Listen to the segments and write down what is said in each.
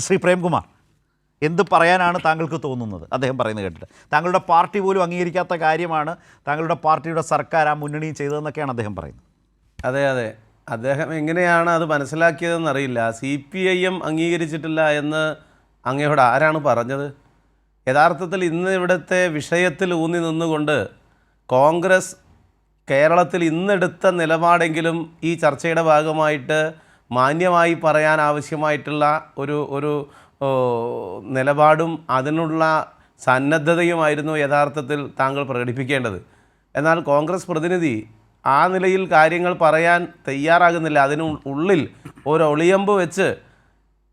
ശ്രീ പ്രേംകുമാർ എന്ത് പറയാനാണ് താങ്കൾക്ക് തോന്നുന്നത്? അദ്ദേഹം പറയുന്നത് കേട്ടിട്ട്. താങ്കളുടെ പാർട്ടി പോലും അംഗീകരിക്കാത്ത കാര്യമാണ് താങ്കളുടെ പാർട്ടിയുടെ സർക്കാർ ആ മുന്നണിയും ചെയ്തതെന്നൊക്കെയാണ് അദ്ദേഹം പറയുന്നത്. അതെ അതെ. അദ്ദേഹം എങ്ങനെയാണ് അത് മനസ്സിലാക്കിയതെന്ന് അറിയില്ല. സി പി ഐ എം അംഗീകരിച്ചിട്ടില്ല എന്ന് അങ്ങയോട് ആരാണ് പറഞ്ഞത്? യഥാർത്ഥത്തിൽ ഇന്ന് ഇവിടുത്തെ വിഷയത്തിൽ ഊന്നി നിന്നുകൊണ്ട് കോൺഗ്രസ് കേരളത്തിൽ ഇന്നെടുത്ത നിലപാടെങ്കിലും ഈ ചർച്ചയുടെ ഭാഗമായിട്ട് മാന്യമായി പറയാൻ ആവശ്യമായിട്ടുള്ള ഒരു ഒരു നിലപാടും അതിനുള്ള സന്നദ്ധതയുമായിരുന്നു യഥാർത്ഥത്തിൽ താങ്കൾ പ്രകടിപ്പിക്കേണ്ടത്. എന്നാൽ കോൺഗ്രസ് പ്രതിനിധി ആ നിലയിൽ കാര്യങ്ങൾ പറയാൻ തയ്യാറാകുന്നില്ല. അതിന് ഉള്ളിൽ ഒരു ഒളിയമ്പ് വെച്ച്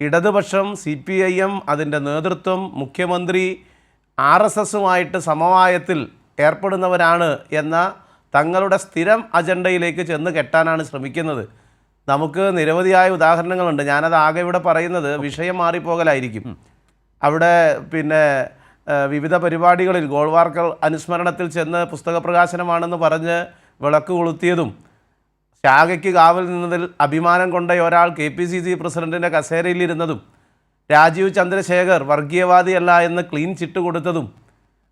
ഇടതുപക്ഷം സി പി ഐ എം അതിന്റെ നേതൃത്വം മുഖ്യമന്ത്രി ആർ എസ് എസുമായിട്ട് സമവായത്തിൽ ഏർപ്പെടുന്നവരാണ് എന്ന തങ്ങളുടെ സ്ഥിരം അജണ്ടയിലേക്ക് ചെന്ന് കെട്ടാനാണ് ശ്രമിക്കുന്നത്. നമുക്ക് നിരവധിയായ ഉദാഹരണങ്ങളുണ്ട്. ഞാനത് ആകെ ഇവിടെ പറയുന്നത് വിഷയം മാറിപ്പോകലായിരിക്കും. അവിടെ പിന്നെ വിവിധ പരിപാടികളിൽ ഗോൾവാർക്കർ അനുസ്മരണത്തിൽ ചെന്ന് പുസ്തക പ്രകാശനമാണെന്ന് പറഞ്ഞ് വിളക്ക് കൊളുത്തിയതും ശാഖയ്ക്ക് കാവൽ നിന്നതിൽ അഭിമാനം കൊണ്ട ഒരാൾ കെ പി സി സി പ്രസിഡന്റിന്റെ കസേരയിലിരുന്നതും രാജീവ് ചന്ദ്രശേഖർ വർഗീയവാദിയല്ല എന്ന് ക്ലീൻ ചിട്ട് കൊടുത്തതും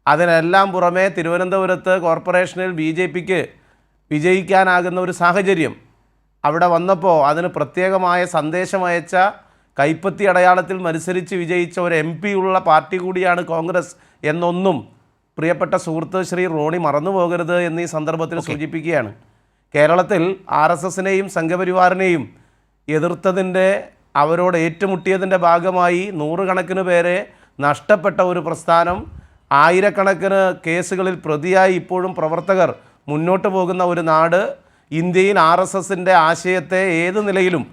അതിനെല്ലാം പുറമെ തിരുവനന്തപുരത്ത് കോർപ്പറേഷനിൽ ബി ജെ പിക്ക് വിജയിക്കാനാകുന്ന ഒരു സാഹചര്യം. അവിടെ വന്നപ്പോൾ അതിന് പ്രത്യേകമായ സന്ദേശം അയച്ച കൈപ്പത്തി അടയാളത്തിൽ മത്സരിച്ച് വിജയിച്ച ഒരു എം പി ഉള്ള പാർട്ടി കൂടിയാണ് കോൺഗ്രസ് എന്നൊന്നും പ്രിയപ്പെട്ട സുഹൃത്ത് ശ്രീ റോണി മറന്നു പോകരുത് എന്നീ സന്ദർഭത്തിൽ സൂചിപ്പിക്കുകയാണ്. കേരളത്തിൽ ആർ എസ് എസിനെയും സംഘപരിവാറിനെയും എതിർത്തതിന്റെ അവരോട് ഏറ്റുമുട്ടിയതിന്റെ ഭാഗമായി നൂറുകണക്കിന് പേരെ നഷ്ടപ്പെട്ട ഒരു പ്രസ്ഥാനം. ആയിരക്കണക്കിന് കേസുകളിൽ പ്രതിയായി ഇപ്പോഴും പ്രവർത്തകർ മുന്നോട്ട് പോകുന്ന ഒരു നാട്. ഇന്ത്യയിൽ ആർ എസ് എസിന്റെ ആശയത്തെ ഏത് നിലയിലും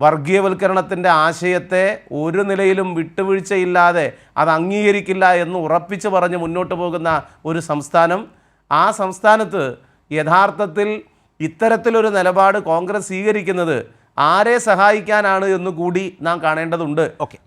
വർഗീയവൽക്കരണത്തിന്റെ ആശയത്തെ ഒരു നിലയിലും വിട്ടുവീഴ്ചയില്ലാതെ അത് അംഗീകരിക്കില്ല എന്ന് ഉറപ്പിച്ചു പറഞ്ഞ് മുന്നോട്ട് പോകുന്ന ഒരു സംസ്ഥാനം. ആ സംസ്ഥാനത്ത് യഥാർത്ഥത്തിൽ ഇത്തരത്തിലൊരു നിലപാട് കോൺഗ്രസ് സ്വീകരിക്കുന്നത് ആരെ സഹായിക്കാനാണ് എന്ന് കൂടി നാം കാണേണ്ടതുണ്ട്. ഓക്കെ.